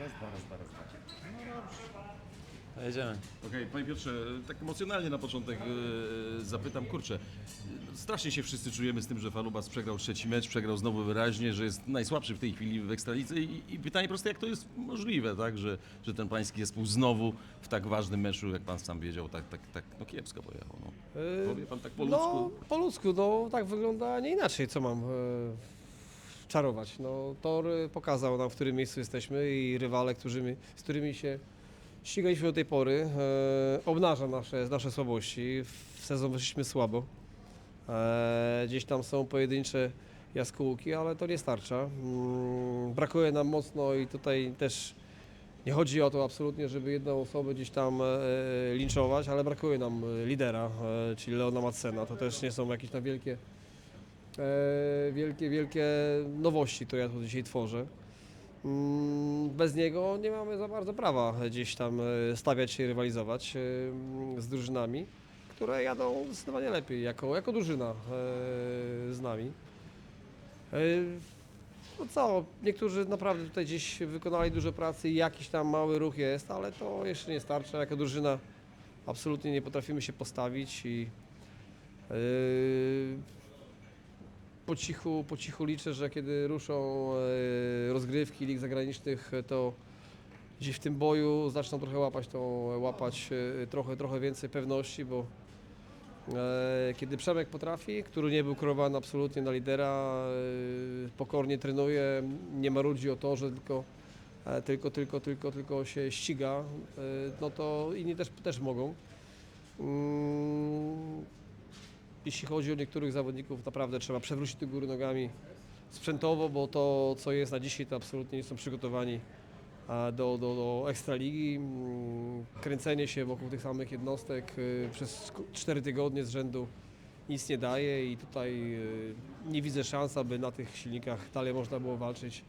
Raz, dwa, raz, dwa, raz, dwa. To jedziemy. Okej, panie Piotrze, tak emocjonalnie na początek e, zapytam, kurczę, e, strasznie się wszyscy czujemy z tym, że Falubas przegrał trzeci mecz, przegrał znowu wyraźnie, że jest najsłabszy w tej chwili w Ekstralicy i, i pytanie proste, jak to jest możliwe, tak, że, że ten pański zespół znowu w tak ważnym meczu, jak pan sam wiedział, tak, tak, tak no kiepsko pojechał, no. Yy, Powie pan tak po ludzku? No, po ludzku, no tak wygląda, nie inaczej, co mam e, czarować. No, Tor e, pokazał nam, w którym miejscu jesteśmy i rywale, którzy, z którymi się ścigaliśmy do tej pory, e, obnaża nasze, nasze słabości. W sezon weszliśmy słabo. E, gdzieś tam są pojedyncze jaskółki, ale to nie starcza. Mm, brakuje nam mocno i tutaj też nie chodzi o to absolutnie, żeby jedną osobę gdzieś tam e, linczować, ale brakuje nam e, lidera, e, czyli Leona Madsena. To też nie są jakieś tam wielkie, e, wielkie, wielkie nowości, które ja tu dzisiaj tworzę. Mm, Bez niego nie mamy za bardzo prawa gdzieś tam e, stawiać się i rywalizować e, z drużynami, które jadą zdecydowanie lepiej jako, jako drużyna e, z nami. E, no co, niektórzy naprawdę tutaj gdzieś wykonali dużo pracy i jakiś tam mały ruch jest, ale to jeszcze nie starcza. Jako drużyna absolutnie nie potrafimy się postawić i yy, po cichu, po cichu liczę, że kiedy ruszą yy, rozgrywki lig zagranicznych, to gdzieś w tym boju zaczną trochę łapać tą, łapać yy, trochę, trochę więcej pewności, bo E, Kiedy Przemek potrafi, który nie był kreowany absolutnie na lidera, e, pokornie trenuje, nie marudzi o to, że tylko, e, tylko, tylko, tylko, tylko się ściga, e, no to inni też, też mogą. Jeśli chodzi o niektórych zawodników, naprawdę trzeba przewrócić do góry nogami sprzętowo, bo to, co jest na dzisiaj, to absolutnie nie są przygotowani do, do, do ekstraligi. Mm, Kręcenie się wokół tych samych jednostek y, przez 4 tygodnie z rzędu nic nie daje i tutaj y, nie widzę szans, aby na tych silnikach dalej można było walczyć y,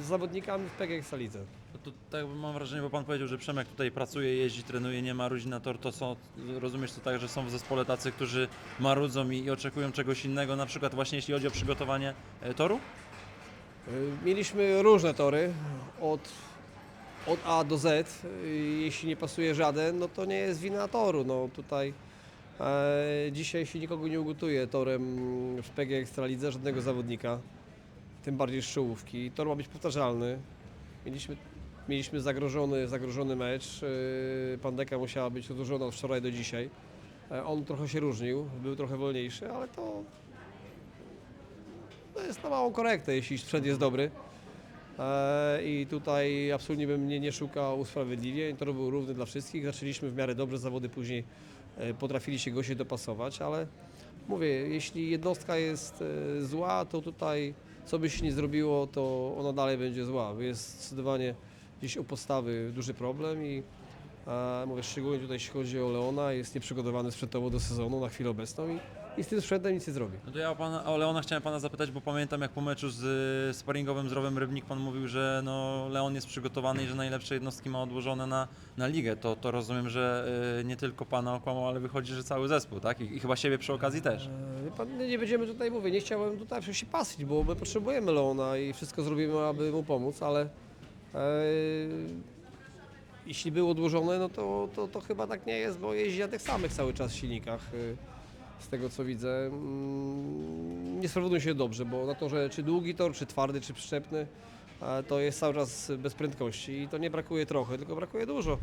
z zawodnikami w PG Ekstralidze. No to tak mam wrażenie, bo pan powiedział, że Przemek tutaj pracuje, jeździ, trenuje, nie marudzi na tor, to są, rozumiesz to tak, że są w zespole tacy, którzy marudzą i, i oczekują czegoś innego, na przykład właśnie jeśli chodzi o przygotowanie e, toru? Y, Mieliśmy różne tory od, od A do Z. Y, Jeśli nie pasuje żaden, no to nie jest wina toru. No tutaj e, dzisiaj się nikogo nie ugotuje torem w PG Ekstralidze, żadnego zawodnika, tym bardziej z czołówki. Tor ma być powtarzalny. Mieliśmy, mieliśmy zagrożony, zagrożony mecz. Y, Pandeka musiała być odłożona od wczoraj do dzisiaj. E, On trochę się różnił, był trochę wolniejszy, ale to to jest na małą korektę, jeśli sprzęt jest dobry. E, I tutaj absolutnie bym nie, nie szukał usprawiedliwień. Tor był równy dla wszystkich. Zaczęliśmy w miarę dobrze zawody, później e, potrafili się goście dopasować, ale mówię, jeśli jednostka jest zła, to tutaj co by się nie zrobiło, to ona dalej będzie zła. Jest zdecydowanie gdzieś u podstawy duży problem i e, mówię, szczególnie tutaj jeśli chodzi o Leona, jest nieprzygotowany sprzętowo do sezonu na chwilę obecną i, i z tym sprzętem nic nie zrobi. No to ja o, pana, o Leona chciałem pana zapytać, bo pamiętam jak po meczu z y, sparingowym z Rowem Rybnik pan mówił, że no, Leon jest przygotowany i że najlepsze jednostki ma odłożone na, na ligę. To, to rozumiem, że y, nie tylko pana okłamał, ale wychodzi, że cały zespół, tak? I, i chyba siebie przy okazji też. E, wie Pan, nie, nie będziemy tutaj, mówię, nie chciałem tutaj się pasać, bo my potrzebujemy Leona i wszystko zrobimy, aby mu pomóc, ale jeśli był odłożony, no to, to, to chyba tak nie jest, bo jeździ na tych samych cały czas silnikach, e, z tego co widzę. Mm, Nie sprawdzą się dobrze, bo na to, że czy długi tor, czy twardy, czy przyczepny, e, to jest cały czas bez prędkości i to nie brakuje trochę, tylko brakuje dużo.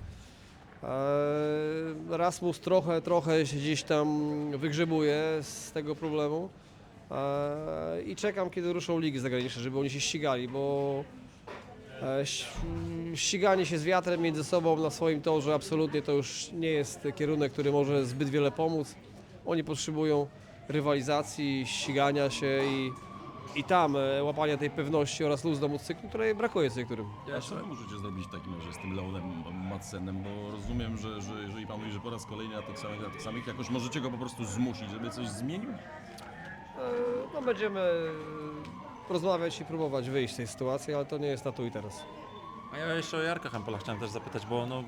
Rasmus trochę, trochę się gdzieś tam wygrzebuje z tego problemu i czekam, kiedy ruszą ligi zagraniczne, żeby oni się ścigali, bo e, ściganie się z wiatrem między sobą na swoim torze absolutnie to już nie jest kierunek, który może zbyt wiele pomóc. Oni potrzebują rywalizacji, ścigania się i, i tam e, łapania tej pewności oraz luz do motocyklu, której brakuje z niektórym. A co wy możecie zrobić w takim razie z tym Leonem Madsenem, bo rozumiem, że, że jeżeli pan mówi, że po raz kolejny na tych samych, na tych samych, jakoś możecie go po prostu zmusić, żeby coś zmienił? E, No będziemy rozmawiać i próbować wyjść z tej sytuacji, ale to nie jest na tu i teraz. A ja jeszcze o Jarka Hempola chciałem też zapytać, bo no,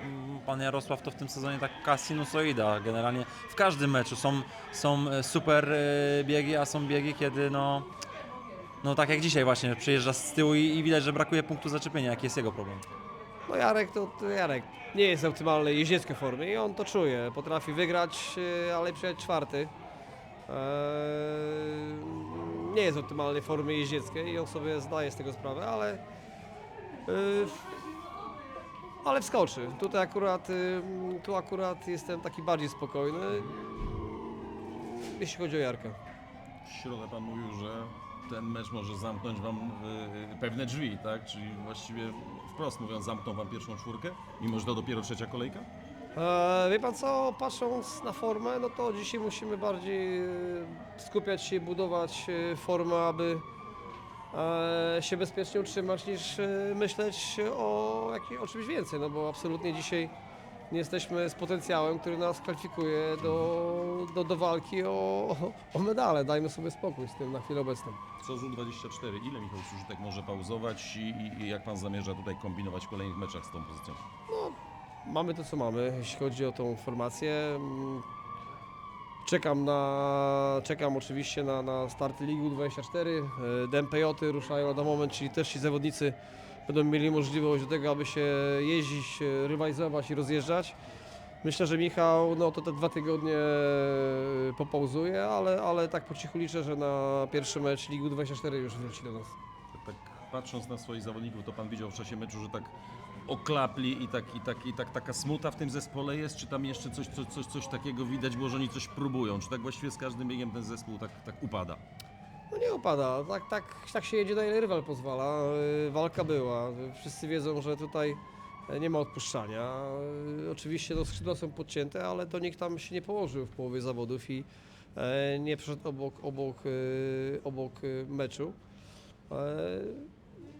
pan Jarosław to w tym sezonie taka sinusoida. Generalnie w każdym meczu są, są e, super e, biegi, a są biegi, kiedy no, no tak jak dzisiaj właśnie, przyjeżdża z tyłu i, i widać, że brakuje punktu zaczepienia. Jaki jest jego problem? No Jarek to, to Jarek nie jest w optymalnej jeździeckiej formie i on to czuje. Potrafi wygrać, e, ale przyjechać czwarty. Eee, nie jest w optymalnej formie jeździeckiej i on sobie zdaje z tego sprawę, ale yy, ale wskoczy. Tutaj akurat, y, tu akurat jestem taki bardziej spokojny, jeśli chodzi o Jarka. W środę pan mówił, że ten mecz może zamknąć wam y, pewne drzwi, tak? Czyli właściwie wprost mówiąc, zamkną wam pierwszą czwórkę, mimo że to dopiero trzecia kolejka? E, wie pan co, patrząc na formę, no to dzisiaj musimy bardziej e, skupiać się i budować e, formę, aby e, się bezpiecznie utrzymać, niż e, myśleć o, jakiej, o czymś więcej, no bo absolutnie dzisiaj nie jesteśmy z potencjałem, który nas kwalifikuje do, do, do walki o, o medale. Dajmy sobie spokój z tym na chwilę obecną. Co z U24? Ile Michał Służytek może pauzować i, i, i jak pan zamierza tutaj kombinować w kolejnych meczach z tą pozycją? Mamy to, co mamy, jeśli chodzi o tą formację. Mm, Czekam na, czekam oczywiście na, na starty Ligi U24. E, DMPJ ruszają na moment, czyli też ci zawodnicy będą mieli możliwość do tego, aby się jeździć, e, rywalizować i rozjeżdżać. Myślę, że Michał no, to te dwa tygodnie e, popauzuje, ale, ale tak po cichu liczę, że na pierwszy mecz Ligi U24 już wróci do nas. Tak patrząc na swoich zawodników, to pan widział w czasie meczu, że tak oklapli i tak, i tak, i tak taka smuta w tym zespole jest, czy tam jeszcze coś, coś, coś, coś takiego widać było, że oni coś próbują, czy tak właściwie z każdym biegiem ten zespół tak, tak upada? No nie upada, tak, tak, tak się jedzie na ile rywal pozwala. Yy, Walka była, wszyscy wiedzą, że tutaj e, nie ma odpuszczania. Yy, Oczywiście no, skrzydła są podcięte, ale to nikt tam się nie położył w połowie zawodów i e, nie przeszedł obok, obok, e, obok e, meczu.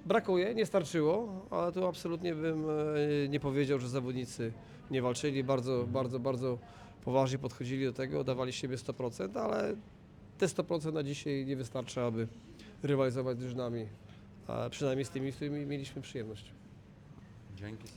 Brakuje, nie starczyło, ale tu absolutnie bym e, nie powiedział, że zawodnicy nie walczyli. Bardzo, bardzo, bardzo poważnie podchodzili do tego, dawali siebie 100%, ale te 100% na dzisiaj nie wystarcza, aby rywalizować z drużynami, a przynajmniej z tymi, z którymi mieliśmy przyjemność. Dzięki.